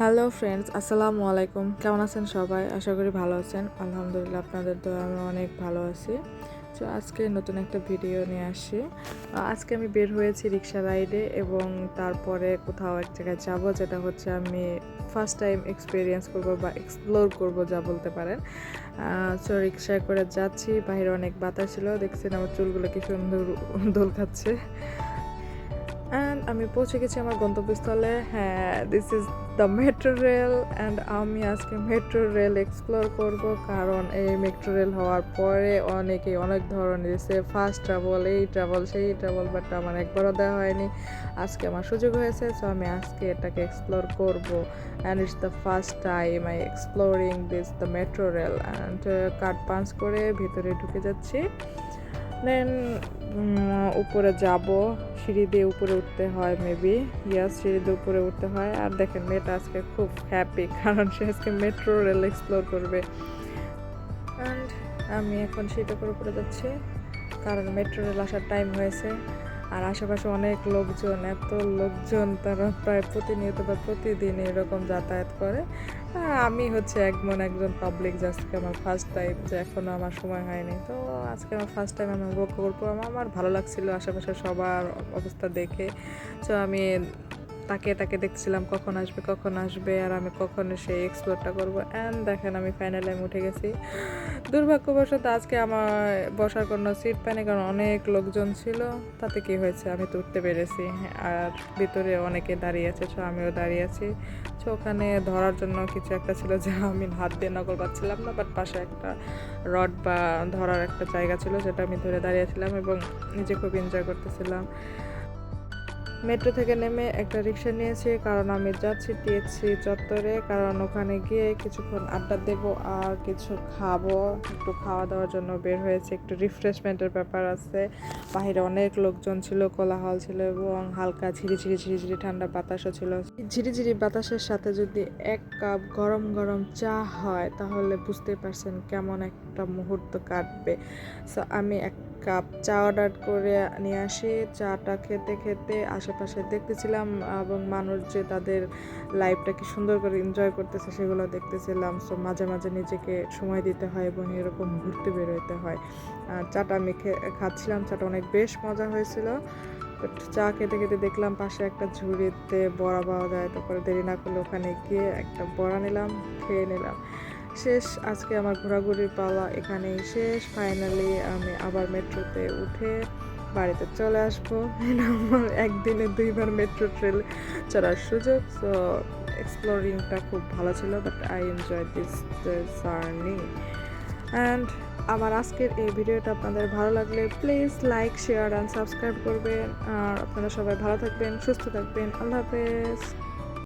Hello friends আসসালামু আলাইকুম কেমন আছেন সবাই? আশা করি ভালো আছেন। আলহামদুলিল্লাহ, আপনাদের তো আমি অনেক ভালো আছি। তো আজকে নতুন একটা ভিডিও নিয়ে আসি। আজকে আমি বের হয়েছি রিক্সা রাইডে এবং তারপরে কোথাও এক জায়গায় যাব, যেটা হচ্ছে আমি ফার্স্ট টাইম এক্সপিরিয়েন্স করব বা এক্সপ্লোর করব, যা বলতে পারেন। সো রিক্সায় করে যাচ্ছি। বাইরে অনেক বাতাস ছিল। দেখছেন আমার চুলগুলো কি সুন্দর দোল খাচ্ছে। অ্যান্ড আমি পৌঁছে গেছি আমার গন্তব্যস্থলে। হ্যাঁ this is the metro rail and আমি আজকে মেট্রো রেল এক্সপ্লোর করব, কারণ এই মেট্রো রেল হওয়ার পরে অনেকে অনেক ধরনের দিয়েছে ফার্স্ট ট্রাভেল এই ট্রাভেল সেই ট্রাভেল বাট আমার একবারও দেওয়া হয়নি। আজকে আমার সুযোগ হয়েছে সো আমি আজকে এটাকে এক্সপ্লোর করব। And it's the first time I exploring this the metro rail and card punch করে ভিতরে ঢুকে যাচ্ছি। দেন উপরে যাব। সিঁড়ি দিয়ে উপরে উঠতে হয় মেবি ইয়াস সিঁড়ি দিয়ে উপরে উঠতে হয়। আর দেখেন, মেয়েটা আজকে খুব হ্যাপি কারণ সে আজকে মেট্রো রেল এক্সপ্লোর করবে। অ্যান্ড আমি এখন সিঁড়িটা করে উপরে যাচ্ছি, কারণ মেট্রো রেল আসার টাইম হয়েছে। আর আশেপাশে অনেক লোকজন, এত লোকজন তারা প্রায় প্রতিনিয়ত বা প্রতিদিন এরকম যাতায়াত করে। আর আমি হচ্ছে একমন একজন পাবলিক আজকে আমার ফার্স্ট টাইম যে এখনও আমার সময় হয়নি। তো আজকে আমার ফার্স্ট টাইম আমি উপভোগ করব। আমার আমার ভালো লাগছিল আশেপাশে সবার অবস্থা দেখে। তো আমি তাকে তাকে দেখছিলাম কখন আসবে কখন আসবে, আর আমি কখন সেই এক্সপ্লোরটা করব। অ্যান্ড দেখেন আমি ফাইনালি আমি উঠে গেছি। দুর্ভাগ্যবশত আজকে আমার বসার কোনো সিট পাইনি, কারণ অনেক লোকজন ছিল। তাতে কি হয়েছে? আমি তো উঠতে পেরেছি। আর ভিতরে অনেকে দাঁড়িয়ে আছে তো আমিও দাঁড়িয়ে আছি। তো ওখানে ধরার জন্য কিছু একটা ছিল যা আমি হাত দিয়ে নকল পাচ্ছিলাম না বাট পাশে একটা রড বা ধরার একটা জায়গা ছিল, যেটা আমি ধরে দাঁড়িয়েছিলাম এবং নিজে খুব এনজয় করতেছিলাম। মেট্রো থেকে নেমে একটা রিক্সা নিয়েছি, কারণ আমি যাচ্ছি টিএসসি চত্বরে, কারণ ওখানে গিয়ে কিছুক্ষণ আড্ডা দেবো আর কিছু খাব। একটু খাওয়া দাওয়ার জন্য বের হয়েছে, একটু রিফ্রেশমেন্টের ব্যাপার আছে। বাহিরে অনেক লোকজন ছিল, কোলাহল ছিল এবং হালকা ঝিরিঝিরি ঝিরিঝিরি ঠান্ডা বাতাসও ছিল। ঝিরিঝিরি বাতাসের সাথে যদি এক কাপ গরম গরম চা হয়, তাহলে বুঝতে পারছেন কেমন একটা মুহূর্ত কাটবে। সো আমি এক কাপ চা অর্ডার করে নিয়ে আসি। চাটা খেতে খেতে আশেপাশে দেখতেছিলাম এবং মানুষ যে তাদের লাইফটা কি সুন্দর করে এনজয় করতেছে সেগুলো দেখতেছিলাম। সো মাঝে মাঝে নিজেকে সময় দিতে হয় এবং এরকম ঘুরতে বেরোতে হয়। আর চাটা আমি খাচ্ছিলাম, চাটা অনেক বেশ মজা হয়েছিল। চা খেতে খেতে দেখলাম পাশে একটা ঝুড়িতে বড়া পাওয়া যায়। তারপরে দেরি না করলে ওখানে গিয়ে একটা বড়া নিলাম, খেয়ে নিলাম। শেষ, আজকে আমার ঘোরাঘুরির পাওয়া এখানেই শেষ। ফাইনালি আমি আবার মেট্রোতে উঠে বাড়িতে চলে আসব। আমার একদিনে দুইবার মেট্রো ট্রেন চড়ার সুযোগ সো এক্সপ্লোরিংটা খুব ভালো ছিল but I enjoy this journey and আমার আজকের এই ভিডিওটা আপনাদের ভালো লাগলে please like share and subscribe করবেন। আর আপনারা সবাই ভালো থাকবেন, সুস্থ থাকবেন। আল্লাহ হাফেজ।